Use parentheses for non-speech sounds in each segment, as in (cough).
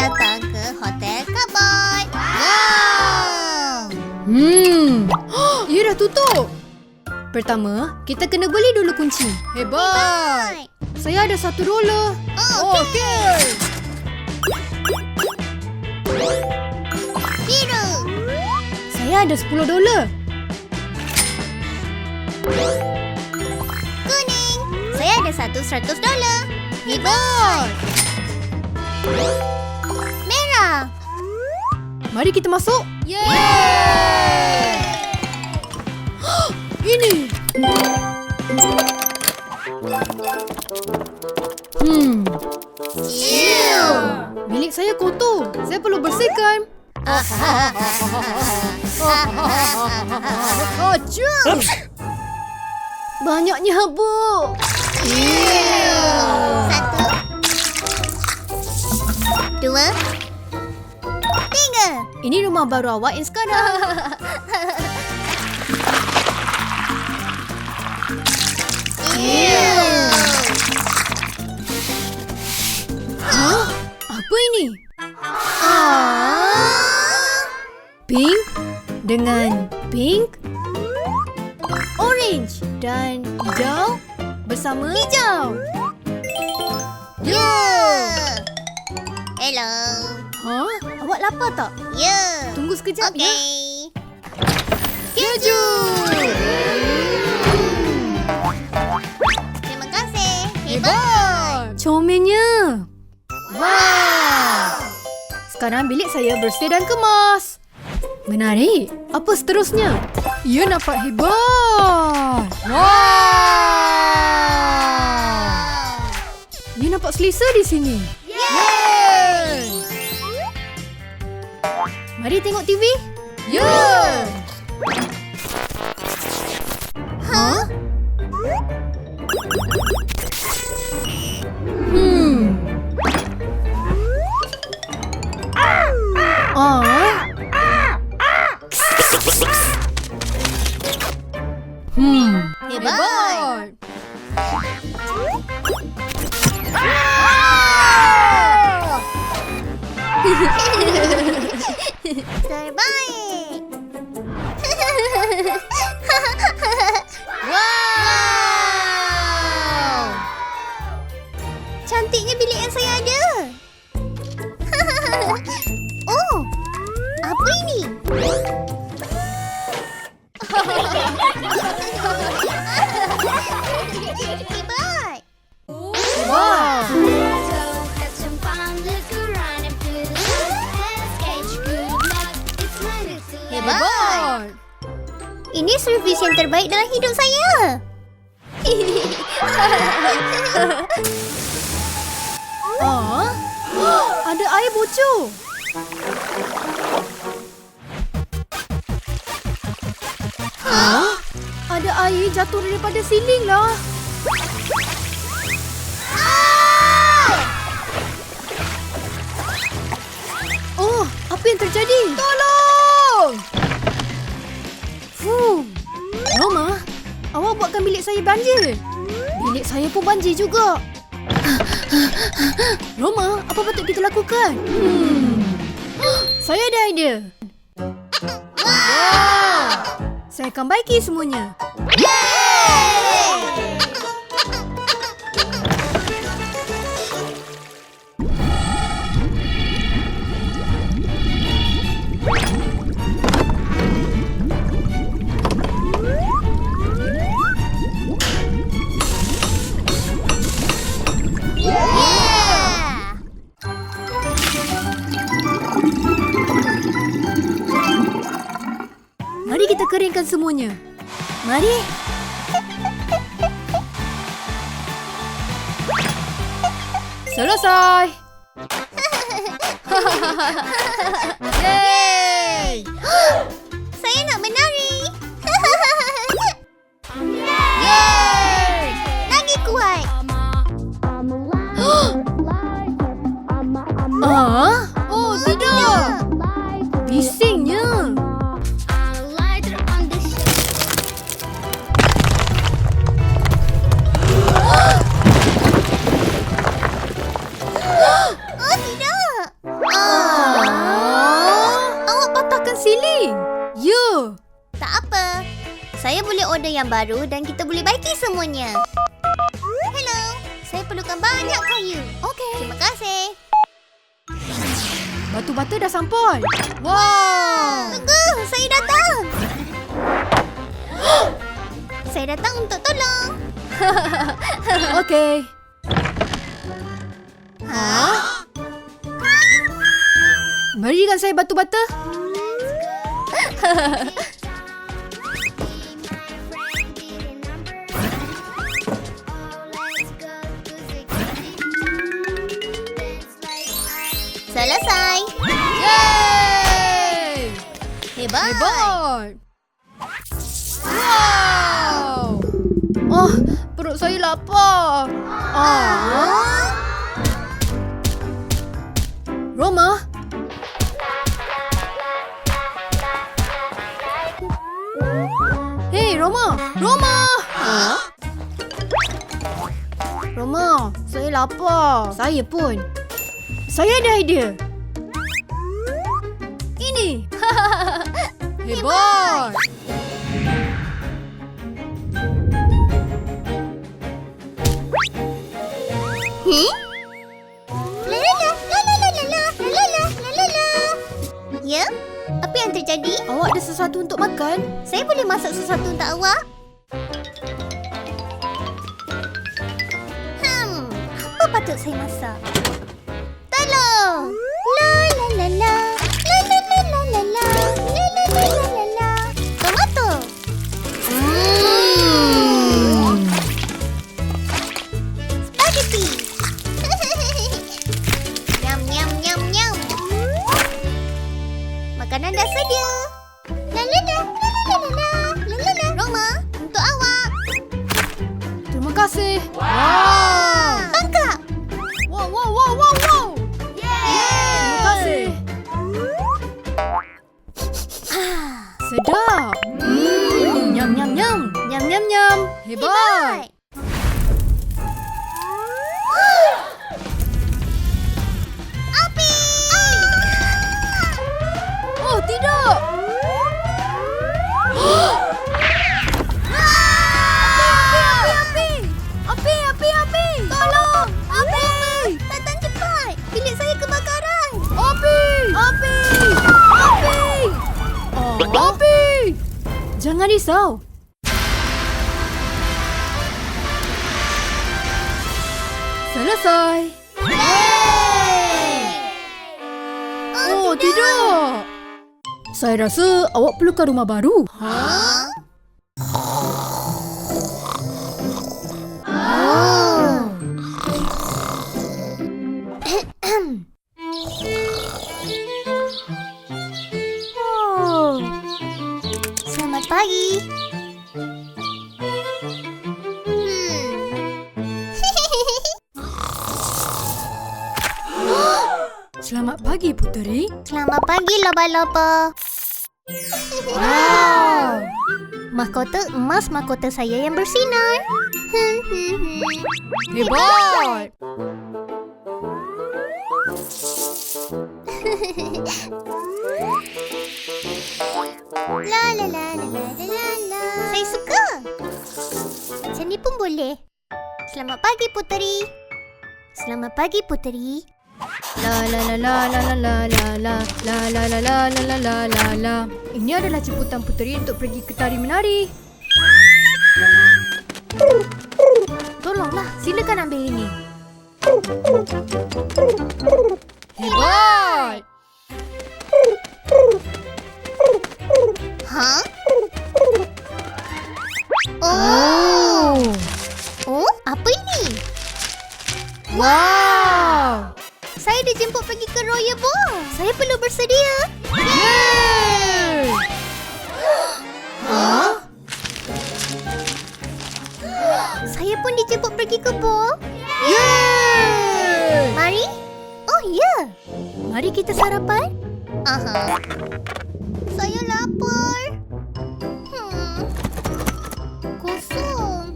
datang ke Hotel Cowboy. Wow! Hmm. (gasps) Ia dah tutup. Pertama, kita kena beli dulu kunci. Hebat. Saya ada satu dolar. Oh, Okey. biru. Saya ada 10 dolar. Kuning. Saya ada satu seratus dolar. Hebat. Merah. Mari kita masuk. Yeay! (gasps) Ini. Hmm. Ew. Bilik saya kotor. Saya perlu bersihkan. (laughs) Acun. Banyaknya habuk. Satu. Dua. Tiga. Ini rumah baru awak yang sekarang. Ew. Hah? Apa ini? Ah. Pink dengan pink. Orange dan hijau bersama hijau. Yeah. Hello. Hah? Awak lapar tak? Ya. Tunggu sekejap ya. Okey. Keju. Terima kasih. Hebat. Hebat. Comelnya. Wow. Sekarang bilik saya bersih dan kemas. Menarik. Apa seterusnya? Ia nampak hebat. Wow. Ia nampak selesa di sini. Mari tengok TV. Huh? Hebat. Ini servis yang terbaik dalam hidup saya. (laughs) Ah. Ada air bocor. Hah? Ada air jatuh daripada siling lah. Oh, apa yang terjadi? Tolong! Buatkan bilik saya banjir. Bilik saya pun banjir juga. Roma, apa patut kita lakukan? Hmm. Saya ada idea. Wow! Saya akan baiki semuanya. Yeah. Selesai. Yeay! Saya nak menari. Yeay! Lagi kuat. Ah? Oh, tidak. Bisingnya. Yang baru dan kita boleh baiki semuanya. Hello, saya perlukan banyak kayu. Okey. Terima kasih. Batu-batu dah sampai. Wow. Tunggu, saya datang. (gasps) saya datang untuk tolong. (laughs) Okey. Ha? Berikan saya batu-bata. (laughs) Selesai. Yeay! Hebat. Hebat. Wow. Oh, perut saya lapar. Ah. Roma. Hey, Roma. Roma. Roma, saya lapar. Saya pun. Saya ada idea. Ini. Hebat. Hmm? Ya? Apa yang terjadi? Awak ada sesuatu untuk makan? Saya boleh masak sesuatu untuk awak? Hmm, apa patut saya masak? so? Oh, tidak. Saya rasa awak perlukan rumah baru. Ha? Selamat pagi, Puteri. Selamat pagi, loba-loba. Wow. Mahkota emas mahkota saya yang bersinar. Hmm, hmm, hmm. Hebat. (laughs) La la la la la la la la. Saya suka. Macam ni pun boleh. Selamat pagi Puteri. Selamat pagi Puteri. La la la la la la la la la la la la la la la la la la. Ini adalah jemputan puteri untuk pergi ke tari menari. Tolonglah, silakan ambil ini. Hebat! Ha? Pergi ke Royal Ball. Saya perlu bersedia. Yeay! Ha? Saya pun dijemput pergi ke ball. Yeay! Mari. Oh, ya. Mari kita sarapan. Aha. Saya lapar. Hmm. Kosong.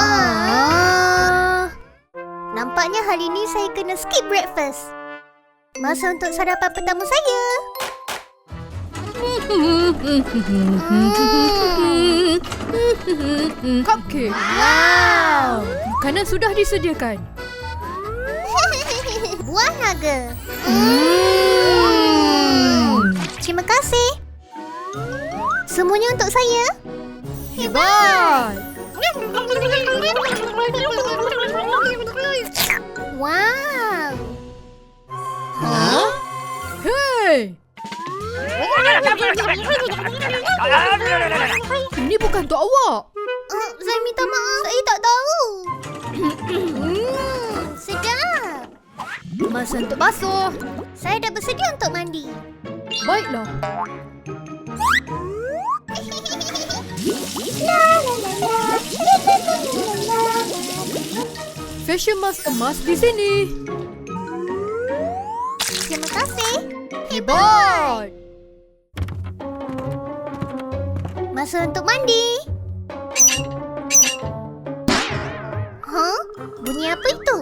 Ah. Hari ini saya kena skip breakfast. Masa untuk sarapan pertama saya. (laughs) Cupcake. Wow. Makanan sudah disediakan. (laughs) Buah naga. Hmm. Terima kasih. Semuanya untuk saya. Hebat. Wow. Huh? Hey. Ini bukan untuk awak. Uh, saya minta maaf. Saya tak tahu. hmm, sedap. Masa untuk basuh. Saya dah bersedia untuk mandi. Baiklah. La Fashion mask emas di sini. Terima kasih. Hebat. Masa untuk mandi. Huh? Bunyi apa itu?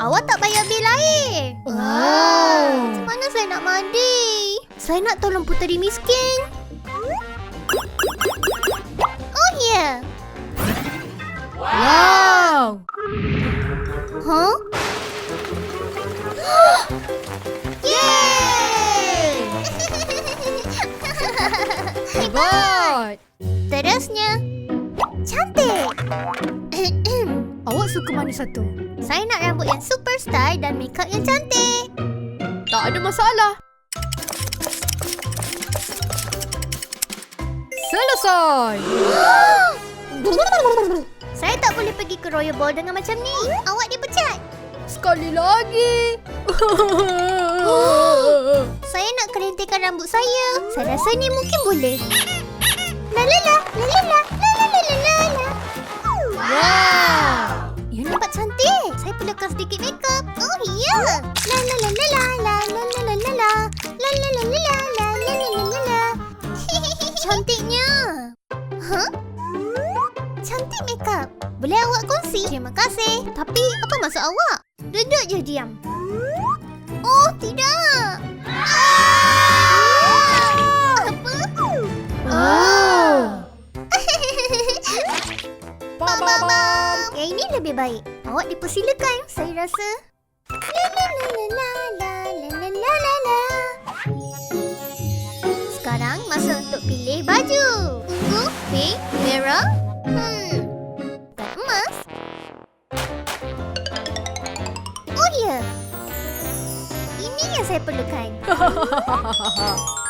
Awak tak bayar bil air. Macam mana saya nak mandi? Saya nak tolong puteri miskin. Wow. Huh? (gasps) Yeay! Hebat. (laughs) Terusnya. Cantik. (coughs) Awak suka mana satu? Saya nak rambut yang super style dan makeup yang cantik. Tak ada masalah. Selesai. (gasps) (laughs) Boleh pergi ke Royal Ball dengan macam ni. Awak dipecat. Sekali lagi. Saya nak kelentirkan rambut saya. Saya rasa ni mungkin boleh. La la la, la la la, la la la la la la. Wow. You nampak cantik. Saya perlukan sedikit makeup. Oh ya. La la la la la la la la la la la. La la la la la la la la la la la. Cantiknya. Huh? Cantik makeup. Boleh awak kongsi? Terima kasih. Tapi apa maksud awak? Duduk je diam. Oh, tidak. Ah! Apa? Oh. (laughs) Bam, bam, bam. Yang ini lebih baik. Awak dipersilakan, saya rasa. La la la la la la la la la. Sekarang masa untuk pilih baju. Ungu, pink, merah. Hmm. Saya perlukan. (laughs)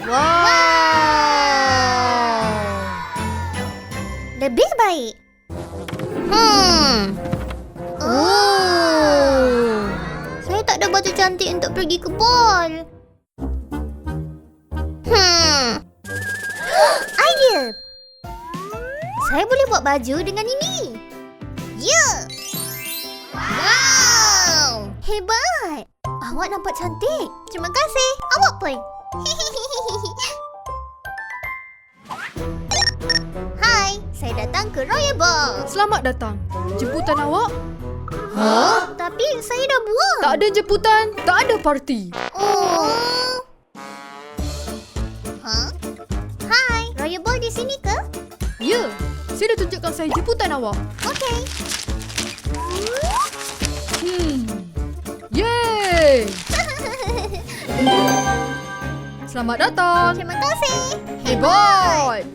Wow. Lebih baik. Hmm. Oh. Saya tak ada baju cantik untuk pergi ke ball. Hmm. (gasps) Idea. Saya boleh buat baju dengan ini. Ya. Wow. Hebat. Awak nampak cantik. Terima kasih. Awak pun. (laughs) Hai, saya datang ke Royal Ball. Selamat datang. Jemputan awak? Huh? Tapi saya dah buang. Tak ada jemputan, tak ada parti. Oh. Huh? Hai, Royal Ball di sini ke? Ya, saya dah tunjukkan saya jemputan awak. Okey. Hmm. Yeay. Selamat datang. Terima kasih. Hebat.